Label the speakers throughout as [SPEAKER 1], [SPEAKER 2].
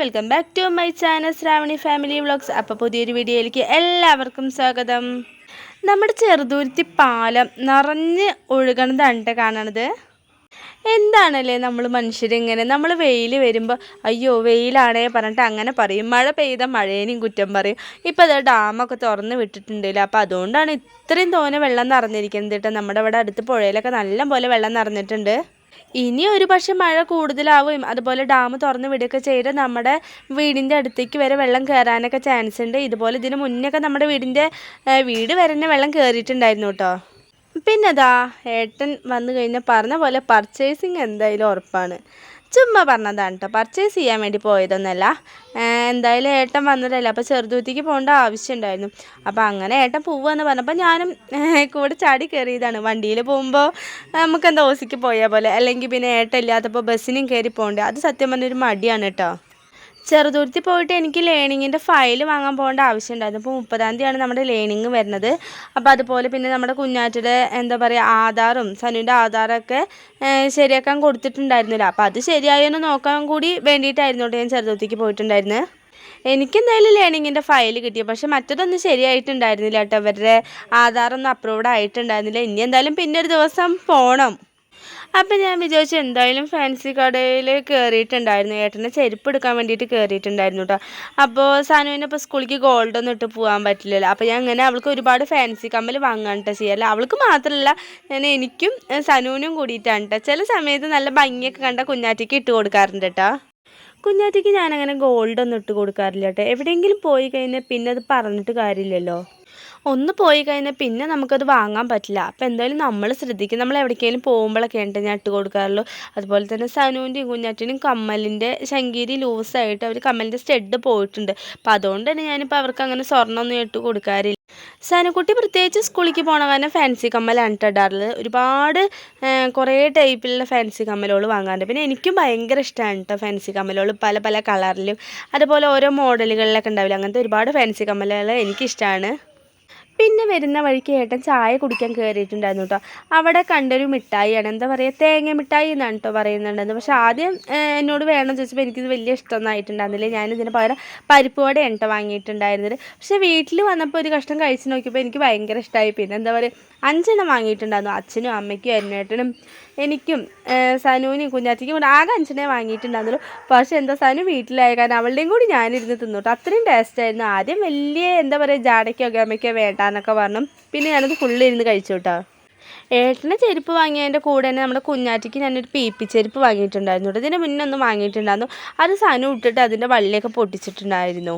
[SPEAKER 1] Welcome back to my channel Shravani family vlogs അപ്പോൾ പുതിയൊരു വീഡിയോയിലേക്ക് എല്ലാവർക്കും സ്വാഗതം. നമ്മുടെ ചെറുതുരുത്തി പാലം നിറഞ്ഞ് ഒഴുകണതാണ് ട്ടോ കാണണത്. എന്താണല്ലേ നമ്മൾ മനുഷ്യരിങ്ങനെ? നമ്മൾ വെയിൽ വരുമ്പോൾ അയ്യോ വെയിലാണേ പറഞ്ഞിട്ട് അങ്ങനെ പറയും. മഴ പെയ്ത മഴേനെയും കുറ്റം പറയും. ഇപ്പോൾ അത് ഡാമൊക്കെ തുറന്ന് വിട്ടിട്ടുണ്ടല്ലോ. അപ്പോൾ അതുകൊണ്ടാണ് ഇത്രയും തോനെ വെള്ളം നിറഞ്ഞിരിക്കുന്നത് കേട്ടോ. നമ്മുടെ ഇവിടെ അടുത്ത് പുഴയിലൊക്കെ നല്ല പോലെ വെള്ളം നിറഞ്ഞിട്ടുണ്ട്. ഇനി ഒരു പക്ഷേ മഴ കൂടുതലാവുകയും അതുപോലെ ഡാം തുറന്ന് വിടുകയൊക്കെ ചെയ്ത് നമ്മുടെ വീടിന്റെ അടുത്തേക്ക് വരെ വെള്ളം കയറാനൊക്കെ ചാൻസ് ഉണ്ട്. ഇതുപോലെ ഇതിന് മുന്നൊക്കെ നമ്മുടെ വീടിന്റെ വീട് വരെ തന്നെ വെള്ളം കയറിയിട്ടുണ്ടായിരുന്നു കേട്ടോ. പിന്നെ അതാ ഏട്ടൻ വന്നു കഴിഞ്ഞാൽ പറഞ്ഞ പോലെ പർച്ചേസിങ് എന്തായാലും ഉറപ്പാണ്. ചുമ്മാ പറഞ്ഞതാണ് കേട്ടോ പർച്ചേസ് ചെയ്യാൻ വേണ്ടി പോയതൊന്നല്ല. എന്തായാലും ഏട്ടൻ വന്നതല്ലേ. അപ്പോൾ ചെറുതൂത്തിക്ക് പോകേണ്ട ആവശ്യമുണ്ടായിരുന്നു അപ്പോൾ അങ്ങനെ ഏട്ടൻ പോവുകയെന്ന് പറഞ്ഞപ്പോൾ ഞാനും കൂടെ ചാടി കയറിയതാണ്. വണ്ടിയിൽ പോകുമ്പോൾ നമുക്ക് എന്താ ഓസിക്ക് പോയ പോലെ. അല്ലെങ്കിൽ പിന്നെ ഏട്ടൻ ഇല്ലാത്തപ്പോൾ ബസ്സിനും കയറി പോകണ്ടേ. അത് സത്യം പറഞ്ഞൊരു മടിയാണ് കേട്ടോ ചെറുതുരുത്തി പോയിട്ട് എനിക്ക് ലേണിങ്ങിന്റെ ഫയൽ വാങ്ങാൻ പോകേണ്ട ആവശ്യമുണ്ടായിരുന്നു. അപ്പോൾ മുപ്പതാം തീയതിയാണ് നമ്മുടെ ലേണിങ് വരുന്നത്. അപ്പോൾ അതുപോലെ പിന്നെ നമ്മുടെ കുഞ്ഞാറ്റയുടെ എന്താ പറയുക ആധാറും സനുവിന്റെ ആധാറൊക്കെ ശരിയാക്കാൻ കൊടുത്തിട്ടുണ്ടായിരുന്നില്ല. അപ്പോൾ അത് ശരിയായി ശരിയായെന്ന് നോക്കാൻ കൂടി വേണ്ടിയിട്ടായിരുന്നു ഞാൻ ചെറുതുരുത്തിക്ക് പോയിട്ടുണ്ടായിരുന്നത് എനിക്കെന്തായാലും ലേണിങ്ങിന്റെ ഫയൽ കിട്ടി. പക്ഷെ മറ്റതൊന്നും ശരിയായിട്ടുണ്ടായിരുന്നില്ല കേട്ടോ. അവരുടെ ആധാറൊന്നും അപ്രൂവ്ഡ് ആയിട്ടുണ്ടായിരുന്നില്ല. ഇനി എന്തായാലും പിന്നെ ഒരു ദിവസം പോകണം അപ്പം ഞാൻ വിചാരിച്ചു എന്തായാലും ഫാൻസി കടയിൽ കയറിയിട്ടുണ്ടായിരുന്നു ഏട്ടനെ ചെരുപ്പ് എടുക്കാൻ വേണ്ടിയിട്ട് കയറിയിട്ടുണ്ടായിരുന്നു കേട്ടോ അപ്പോൾ സാനുവിനെ ഇപ്പോൾ സ്കൂളിലേക്ക് ഗോൾഡ് ഒന്നും ഇട്ട് പോകാൻ പറ്റില്ലല്ലോ. അപ്പോൾ ഞാൻ അങ്ങനെ അവൾക്ക് ഒരുപാട് ഫാൻസി കമ്മൽ വാങ്ങാൻ കേട്ടോ ചെയ്യാറില്ല അവൾക്ക് മാത്രമല്ല ഞാൻ എനിക്കും സനുവിനും കൂടിയിട്ടാണ് ചില സമയത്ത് നല്ല ഭംഗിയൊക്കെ കണ്ട കുഞ്ഞാറ്റിക്ക് ഇട്ട് കൊടുക്കാറുണ്ട് കേട്ടോ കുഞ്ഞാറ്റിക്ക് ഞാനങ്ങനെ ഗോൾഡ് ഒന്നും ഇട്ട് കൊടുക്കാറില്ല കേട്ടോ എവിടെയെങ്കിലും പോയി കഴിഞ്ഞാൽ പിന്നെ അത് പറഞ്ഞിട്ട് കാര്യമില്ലല്ലോ. ഒന്ന് പോയി കഴിഞ്ഞാൽ പിന്നെ നമുക്കത് വാങ്ങാൻ പറ്റില്ല. അപ്പോൾ എന്തായാലും നമ്മൾ ശ്രദ്ധിക്കും. നമ്മൾ എവിടേക്കെങ്കിലും പോകുമ്പോഴൊക്കെ ഉണ്ട് ഞാൻ ഇട്ട് കൊടുക്കാറുള്ളൂ. അതുപോലെ തന്നെ സനുവിന്റെയും കുഞ്ഞാറ്റിനും കമ്മലിന്റെ ശങ്കീരി ലൂസായിട്ട് അവർ കമ്മലിന്റെ സ്റ്റെഡ് പോയിട്ടുണ്ട്. അപ്പോൾ അതുകൊണ്ട് തന്നെ ഞാനിപ്പോൾ അവർക്ക് അങ്ങനെ സ്വർണമൊന്നും ഇട്ട് കൊടുക്കാറില്ല. സനക്കുട്ടി പ്രത്യേകിച്ച് സ്കൂളിലേക്ക് പോണ കാരണം ഫാൻസി കമ്മലാണ് ഇട്ടിടാറുള്ളത് ഒരുപാട് കുറേ ടൈപ്പിലുള്ള ഫാൻസി കമ്മലുകൾ വാങ്ങാറുണ്ട്. പിന്നെ എനിക്കും ഭയങ്കര ഇഷ്ടമാണ് കേട്ടോ ഫാൻസി കമ്മലുകൾ പല പല കളറിലും. അതുപോലെ ഓരോ മോഡലുകളിലൊക്കെ ഉണ്ടാവില്ല അങ്ങനത്തെ ഒരുപാട് ഫാൻസി കമ്മലുകൾ എനിക്കിഷ്ടമാണ് പിന്നെ വരുന്ന വഴിക്ക് ഏട്ടൻ ചായ കുടിക്കാൻ കയറിയിട്ടുണ്ടായിരുന്നു കേട്ടോ അവിടെ കണ്ടൊരു മിഠായിയാണ്. എന്താ പറയുക തേങ്ങ മിഠായി എന്നാണ് കേട്ടോ പറയുന്നുണ്ടായിരുന്നത്. പക്ഷെ ആദ്യം എന്നോട് വേണം ചോദിച്ചപ്പോൾ എനിക്കിത് വലിയ ഇഷ്ടമൊന്നും ആയിട്ടുണ്ടായിരുന്നില്ല. ഞാനിതിന് പകരം പരിപ്പ് വടയാണ് കേട്ടോ വാങ്ങിയിട്ടുണ്ടായിരുന്നത്. പക്ഷെ വീട്ടിൽ വന്നപ്പോൾ ഒരു കഷ്ടം കഴിച്ച് നോക്കിയപ്പോൾ എനിക്ക് ഭയങ്കര ഇഷ്ടമായി പിന്നെ എന്താ പറയുക അഞ്ചെണ്ണം വാങ്ങിയിട്ടുണ്ടായിരുന്നു. അച്ഛനും അമ്മയ്ക്കും അന്നേട്ടനും എനിക്കും സനുവിനും കുഞ്ഞാറ്റിക്കും കൂടെ ആകെ അഞ്ചെണ്ണേ വാങ്ങിയിട്ടുണ്ടായിരുന്നുള്ളൂ. പക്ഷേ എന്താ സനു വീട്ടിലായ കാരണം അവളുടെയും കൂടി ഞാനിരുന്ന് തിന്നോട്ടോ അത്രയും ടേസ്റ്റ് ആയിരുന്നു. ആദ്യം വലിയ എന്താ പറയുക ജാടയ്ക്കോ ഗമയ്ക്കോ വേണ്ടാന്നൊക്കെ പറഞ്ഞു. പിന്നെ ഞാനത് ഫുള്ള് ഇരുന്ന് കഴിച്ചു കേട്ടോ ഏട്ടന്റെ ചെരുപ്പ് വാങ്ങിയതിന്റെ കൂടെ തന്നെ നമ്മുടെ കുഞ്ഞാറ്റിക്ക് ഞാനൊരു പീപ്പി ചെരുപ്പ് വാങ്ങിയിട്ടുണ്ടായിരുന്നു. കേട്ടോ ഇതിന് മുന്നേ ഒന്ന് വാങ്ങിയിട്ടുണ്ടായിരുന്നു. അത് സനു ഇട്ടിട്ട് അതിന്റെ വള്ളിയൊക്കെ പൊട്ടിച്ചിട്ടുണ്ടായിരുന്നു.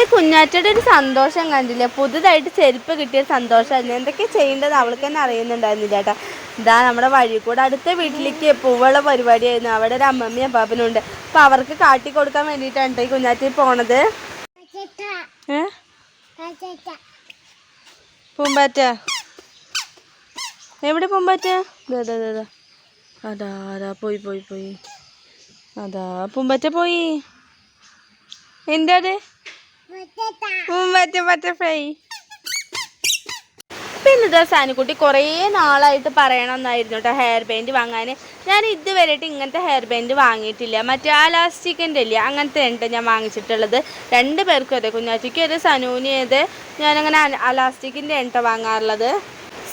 [SPEAKER 1] ഇത് കുഞ്ഞാറ്റയുടെ ഒരു സന്തോഷം കണ്ടില്ലേ? പുതുതായിട്ട് ചെരുപ്പ് കിട്ടിയ സന്തോഷമായിരുന്നു. എന്തൊക്കെ ചെയ്യേണ്ടത് അവൾക്ക് തന്നെ അറിയുന്നുണ്ടായിരുന്നില്ല ചേട്ടാ ഇതാ നമ്മുടെ വഴി കൂടെ അടുത്ത വീട്ടിലേക്ക് പൂവുള്ള പരിപാടിയായിരുന്നു. അവിടെ ഒരു അമ്മമ്മയും അപ്പാപ്പനും ഉണ്ട്. അപ്പോൾ അവർക്ക് കാട്ടി കൊടുക്കാൻ വേണ്ടിട്ടാണ് ട്ടോ ഈ കുഞ്ഞാറ്റി പോണത്. പൂമ്പാറ്റ. എവിടെ പൂമ്പാറ്റ. അതാ അതാ പോയി പോയി പോയി. അതാ പൂമ്പാറ്റ പോയി. എന്താ അത്? ബട്ടർഫ്ലൈ പിന്നെ ഇതാ സാനിക്കുട്ടി കുറേ നാളായിട്ട് പറയണമെന്നായിരുന്നു കേട്ടോ ഹെയർ ബാൻഡ് വാങ്ങാൻ. ഞാൻ ഇതുവരെയായിട്ട് ഇങ്ങനത്തെ ഹെയർ ബാൻഡ് വാങ്ങിയിട്ടില്ല. മറ്റേ ആ ലാസ്റ്റിക്കിന്റെ ഇല്ല അങ്ങനത്തെ ഉണ്ട് ഞാൻ വാങ്ങിച്ചിട്ടുള്ളത്. രണ്ട് പേർക്കും അതെ കുഞ്ഞാറ്റിക്കും അതെ സനൂനും അതെ ഞാനങ്ങനെ അലാസ്റ്റിക്കിന്റെ എണ്ണ വാങ്ങാറുള്ളത്.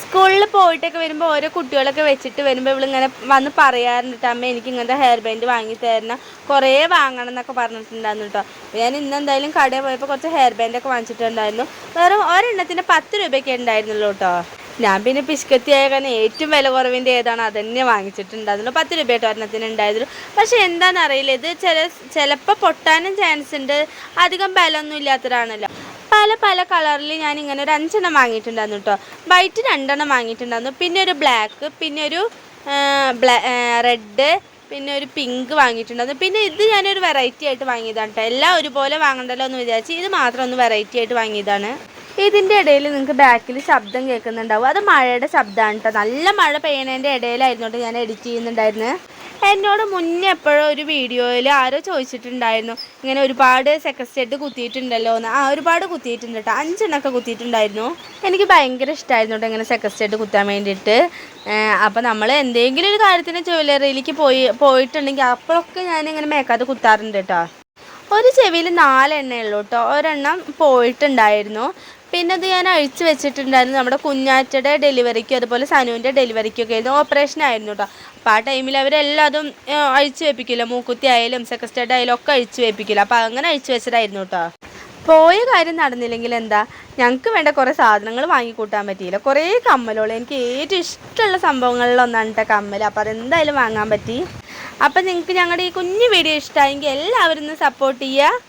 [SPEAKER 1] സ്കൂളിൽ പോയിട്ടൊക്കെ വരുമ്പോൾ ഓരോ കുട്ടികളൊക്കെ വെച്ചിട്ട് വരുമ്പോൾ ഇവളിങ്ങനെ വന്ന് പറയാറുണ്ട് അമ്മ എനിക്ക് ഇങ്ങനത്തെ ഹെയർ ബാൻഡ് വാങ്ങി തരണം. കുറേ വാങ്ങണം എന്നൊക്കെ പറഞ്ഞിട്ടുണ്ടായിരുന്നു കേട്ടോ ഞാൻ ഇന്ന് എന്തായാലും കടയിൽ പോയപ്പോൾ കുറച്ച് ഹെയർ ബാൻഡൊക്കെ വാങ്ങിച്ചിട്ടുണ്ടായിരുന്നു. വെറും ഒരെണ്ണത്തിന് പത്ത് രൂപയൊക്കെ ഉണ്ടായിരുന്നുള്ളൂ കേട്ടോ ഞാൻ പിന്നെ പിസ്കത്തി ആയ കാരണം ഏറ്റവും വില കുറവിന്റെ ഏതാണ് അതന്നെ വാങ്ങിച്ചിട്ടുണ്ടായിരുന്നു പത്ത് രൂപ കേട്ടോ ഒരെണ്ണത്തിന് ഉണ്ടായിരുന്നു. പക്ഷേ എന്താണെന്ന് അറിയില്ല ഇത് ചില ചിലപ്പോൾ പൊട്ടാനും ചാൻസ് ഉണ്ട്. അധികം ബലമൊന്നും ഇല്ലാത്തതാണല്ലോ. പല പല കളറിൽ ഞാൻ ഇങ്ങനെ ഒരു അഞ്ചെണ്ണം വാങ്ങിയിട്ടുണ്ടായിരുന്നു കേട്ടോ വൈറ്റ് രണ്ടെണ്ണം വാങ്ങിയിട്ടുണ്ടായിരുന്നു. പിന്നെ ഒരു ബ്ലാക്ക് പിന്നെ ഒരു റെഡ് പിന്നെ ഒരു പിങ്ക് വാങ്ങിയിട്ടുണ്ടായിരുന്നു. പിന്നെ ഇത് ഞാനൊരു വെറൈറ്റി ആയിട്ട് വാങ്ങിയതാണ് കേട്ടോ എല്ലാം ഒരുപോലെ വാങ്ങണ്ടല്ലോ എന്ന് വിചാരിച്ച് ഇത് മാത്രം ഒന്ന് വെറൈറ്റി ആയിട്ട് വാങ്ങിയതാണ്. ഇതിന്റെ ഇടയിൽ നിങ്ങൾക്ക് ബാക്കിൽ ശബ്ദം കേൾക്കുന്നുണ്ടാവും. അത് മഴയുടെ ശബ്ദമാണ് കേട്ടോ നല്ല മഴ പെയ്യണതിന്റെ ഇടയിലായിരുന്നു ഞാൻ എഡിറ്റ് ചെയ്യുന്നുണ്ടായിരുന്നത് എന്നോട് മുന്നേ എപ്പോഴും ഒരു വീഡിയോയിൽ ആരോ ചോദിച്ചിട്ടുണ്ടായിരുന്നു. ഇങ്ങനെ ഒരുപാട് സെക്കസ്റ്റേറ്റ് കുത്തിയിട്ടുണ്ടല്ലോ എന്ന്. ആ ഒരുപാട് കുത്തിയിട്ടുണ്ട് കേട്ടോ അഞ്ചെണ്ണൊക്കെ കുത്തിയിട്ടുണ്ടായിരുന്നു. എനിക്ക് ഭയങ്കര ഇഷ്ടമായിരുന്നു കേട്ടോ ഇങ്ങനെ സെക്കസ്റ്റേറ്റ് കുത്താൻ വേണ്ടിയിട്ട്. അപ്പോൾ നമ്മൾ എന്തെങ്കിലും ഒരു കാര്യത്തിന് ജ്വല്ലറിയിലേക്ക് പോയി പോയിട്ടുണ്ടെങ്കിൽ അപ്പോഴൊക്കെ ഞാനിങ്ങനെ മേക്കാതെ കുത്താറുണ്ട് കേട്ടോ ഒരു ചെവിയിൽ നാലെണ്ണേ ഉള്ളൂ കേട്ടോ ഒരെണ്ണം പോയിട്ടുണ്ടായിരുന്നു. പിന്നെ അത് ഞാൻ അഴിച്ചു വെച്ചിട്ടുണ്ടായിരുന്നു. നമ്മുടെ കുഞ്ഞാറ്റയുടെ ഡെലിവറിക്കും അതുപോലെ സനുവിന്റെ ഡെലിവറിക്കും ഒക്കെ ആയിരുന്നു. ഓപ്പറേഷൻ ആയിരുന്നു കേട്ടോ അപ്പോൾ ആ ടൈമിൽ അവരെല്ലാതും അഴിച്ചു വെപ്പിക്കില്ല. മൂക്കുത്തി ആയാലും സെക്കസ്റ്റേഡ് ആയാലും ഒക്കെ അഴിച്ചു വെപ്പിക്കില്ല. അപ്പോൾ അങ്ങനെ അഴിച്ചു വെച്ചതായിരുന്നു കേട്ടോ പോയ കാര്യം നടന്നില്ലെങ്കിൽ എന്താ? ഞങ്ങൾക്ക് വേണ്ട കുറേ സാധനങ്ങൾ വാങ്ങിക്കൂട്ടാൻ പറ്റിയില്ല. കുറേ കമ്മലുകൾ. എനിക്ക് ഏറ്റവും ഇഷ്ടമുള്ള സംഭവങ്ങളിലൊന്നാണ് കേട്ടോ കമ്മൽ അപ്പോൾ അതെന്തായാലും വാങ്ങാൻ പറ്റി. അപ്പം നിങ്ങൾക്ക് ഞങ്ങളുടെ ഈ കുഞ്ഞു വീഡിയോ ഇഷ്ടമായെങ്കിൽ എല്ലാവരും സപ്പോർട്ട് ചെയ്യുക.